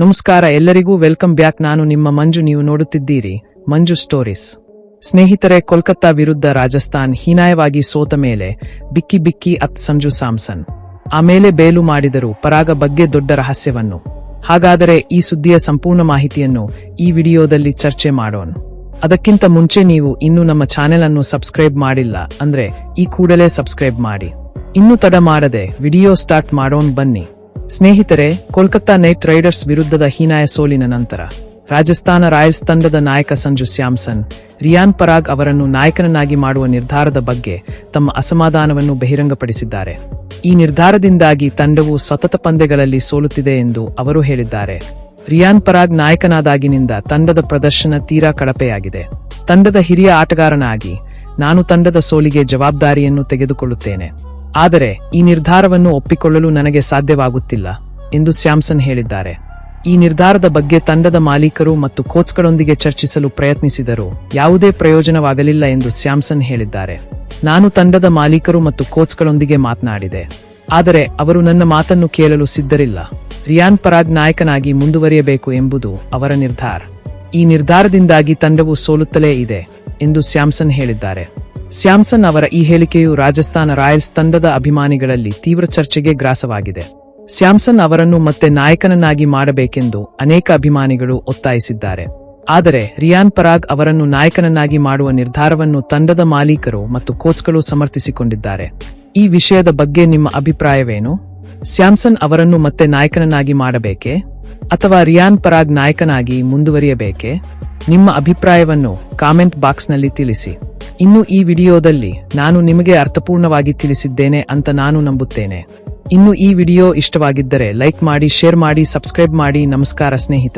ನಮಸ್ಕಾರ, ಎಲ್ಲರಿಗೂ welcome back. ನಾನು ನಿಮ್ಮ ಮಂಜು, ನೀವು ನೋಡುತ್ತಿದ್ದೀರಿ ಮಂಜು ಸ್ಟೋರೀಸ್. ಸ್ನೇಹಿತರೆ, ಕೋಲ್ಕತ್ತಾ ವಿರುದ್ಧ ರಾಜಸ್ಥಾನ್ ಹೀನಾಯವಾಗಿ ಸೋತ ಮೇಲೆ ಬಿಕ್ಕಿ ಬಿಕ್ಕಿ ಅತ್ ಸಂಜು ಸಾಮ್ಸನ್. ಆಮೇಲೆ ಬೇಲು ಮಾಡಿದರು ಪರಾಗ ಬಗ್ಗೆ ದೊಡ್ಡ ರಹಸ್ಯವನ್ನು. ಹಾಗಾದರೆ ಈ ಸುದ್ದಿಯ ಸಂಪೂರ್ಣ ಮಾಹಿತಿಯನ್ನು ಈ ವಿಡಿಯೋದಲ್ಲಿ ಚರ್ಚೆ ಮಾಡೋಣ. ಅದಕ್ಕಿಂತ ಮುಂಚೆ ನೀವು ಇನ್ನೂ ನಮ್ಮ ಚಾನೆಲ್ ಅನ್ನು ಸಬ್ಸ್ಕ್ರೈಬ್ ಮಾಡಿಲ್ಲ ಅಂದ್ರೆ ಈ ಕೂಡಲೇ ಸಬ್ಸ್ಕ್ರೈಬ್ ಮಾಡಿ. ಇನ್ನು ತಡ ಮಾಡದೆ ವಿಡಿಯೋ ಸ್ಟಾರ್ಟ್ ಮಾಡೋಣ ಬನ್ನಿ. ಸ್ನೇಹಿತರೆ, ಕೋಲ್ಕತ್ತಾ ನೈಟ್ ರೈಡರ್ಸ್ ವಿರುದ್ಧದ ಹೀನಾಯ ಸೋಲಿನ ನಂತರ, ರಾಜಸ್ಥಾನ ರಾಯಲ್ಸ್ ತಂಡದ ನಾಯಕ ಸಂಜು ಸ್ಯಾಮ್ಸನ್, ರಿಯಾನ್ ಪರಾಗ್ ಅವರನ್ನು ನಾಯಕನನ್ನಾಗಿ ಮಾಡುವ ನಿರ್ಧಾರದ ಬಗ್ಗೆ ತಮ್ಮ ಅಸಮಾಧಾನವನ್ನು ಬಹಿರಂಗಪಡಿಸಿದ್ದಾರೆ. ಈ ನಿರ್ಧಾರದಿಂದಾಗಿ ತಂಡವು ಸತತ ಪಂದ್ಯಗಳಲ್ಲಿ ಸೋಲುತ್ತಿದೆ ಎಂದು ಅವರು ಹೇಳಿದ್ದಾರೆ. ರಿಯಾನ್ ಪರಾಗ್ ನಾಯಕನಾದಾಗಿನಿಂದ ತಂಡದ ಪ್ರದರ್ಶನ ತೀರಾ ಕಳಪೆಯಾಗಿದೆ. ತಂಡದ ಹಿರಿಯ ಆಟಗಾರನಾಗಿ, ನಾನು ತಂಡದ ಸೋಲಿಗೆ ಜವಾಬ್ದಾರಿಯನ್ನು ತೆಗೆದುಕೊಳ್ಳುತ್ತೇನೆ. ಆದರೆ ಈ ನಿರ್ಧಾರವನ್ನು ಒಪ್ಪಿಕೊಳ್ಳಲು ನನಗೆ ಸಾಧ್ಯವಾಗುತ್ತಿಲ್ಲ ಎಂದು ಸ್ಯಾಮ್ಸನ್ ಹೇಳಿದ್ದಾರೆ. ಈ ನಿರ್ಧಾರದ ಬಗ್ಗೆ ತಂಡದ ಮಾಲೀಕರು ಮತ್ತು ಕೋಚ್ಗಳೊಂದಿಗೆ ಚರ್ಚಿಸಲು ಪ್ರಯತ್ನಿಸಿದರು ಯಾವುದೇ ಪ್ರಯೋಜನವಾಗಲಿಲ್ಲ ಎಂದು ಸ್ಯಾಮ್ಸನ್ ಹೇಳಿದ್ದಾರೆ. ನಾನು ತಂಡದ ಮಾಲೀಕರು ಮತ್ತು ಕೋಚ್ಗಳೊಂದಿಗೆ ಮಾತನಾಡಿದೆ. ಆದರೆ ಅವರು ನನ್ನ ಮಾತನ್ನು ಕೇಳಲು ಸಿದ್ಧರಿಲ್ಲ. ರಿಯಾನ್ ಪರಾಗ್ ನಾಯಕನಾಗಿ ಮುಂದುವರಿಯಬೇಕು ಎಂಬುದು ಅವರ ನಿರ್ಧಾರ. ಈ ನಿರ್ಧಾರದಿಂದಾಗಿ ತಂಡವು ಸೋಲುತ್ತಲೇ ಇದೆ ಎಂದು ಸ್ಯಾಮ್ಸನ್ ಹೇಳಿದ್ದಾರೆ. ಸ್ಯಾಮ್ಸನ್ ಅವರ ಈ ಹೇಳಿಕೆಯು ರಾಜಸ್ಥಾನ ರಾಯಲ್ಸ್ ತಂಡದ ಅಭಿಮಾನಿಗಳಲ್ಲಿ ತೀವ್ರ ಚರ್ಚೆಗೆ ಗ್ರಾಸವಾಗಿದೆ. ಸ್ಯಾಮ್ಸನ್ ಅವರನ್ನು ಮತ್ತೆ ನಾಯಕನನ್ನಾಗಿ ಮಾಡಬೇಕೆಂದು ಅನೇಕ ಅಭಿಮಾನಿಗಳು ಒತ್ತಾಯಿಸಿದ್ದಾರೆ. ಆದರೆ ರಿಯಾನ್ ಪರಾಗ್ ಅವರನ್ನು ನಾಯಕನನ್ನಾಗಿ ಮಾಡುವ ನಿರ್ಧಾರವನ್ನು ತಂಡದ ಮಾಲೀಕರು ಮತ್ತು ಕೋಚ್ಗಳು ಸಮರ್ಥಿಸಿಕೊಂಡಿದ್ದಾರೆ. ಈ ವಿಷಯದ ಬಗ್ಗೆ ನಿಮ್ಮ ಅಭಿಪ್ರಾಯವೇನು? ಸ್ಯಾಮ್ಸನ್ ಅವರನ್ನು ಮತ್ತೆ ನಾಯಕನನ್ನಾಗಿ ಮಾಡಬೇಕೆ? ಅಥವಾ ರಿಯಾನ್ ಪರಾಗ್ ನಾಯಕನಾಗಿ ಮುಂದುವರಿಯಬೇಕೆ? ನಿಮ್ಮ ಅಭಿಪ್ರಾಯವನ್ನು ಕಾಮೆಂಟ್ ಬಾಕ್ಸ್ನಲ್ಲಿ ತಿಳಿಸಿ. ಇನ್ನು ಈ ವಿಡಿಯೋದಲ್ಲಿ ನಾನು ನಿಮಗೆ ಅರ್ಥಪೂರ್ಣವಾಗಿ ತಿಳಿಸಿದ್ದೇನೆ ಅಂತ ನಾನು ನಂಬುತ್ತೇನೆ. ಇನ್ನು ಈ ವಿಡಿಯೋ ಇಷ್ಟವಾಗಿದ್ದರೆ ಲೈಕ್ ಮಾಡಿ, ಶೇರ್ ಮಾಡಿ, ಸಬ್ಸ್ಕ್ರೈಬ್ ಮಾಡಿ. ನಮಸ್ಕಾರ ಸ್ನೇಹಿತರೆ.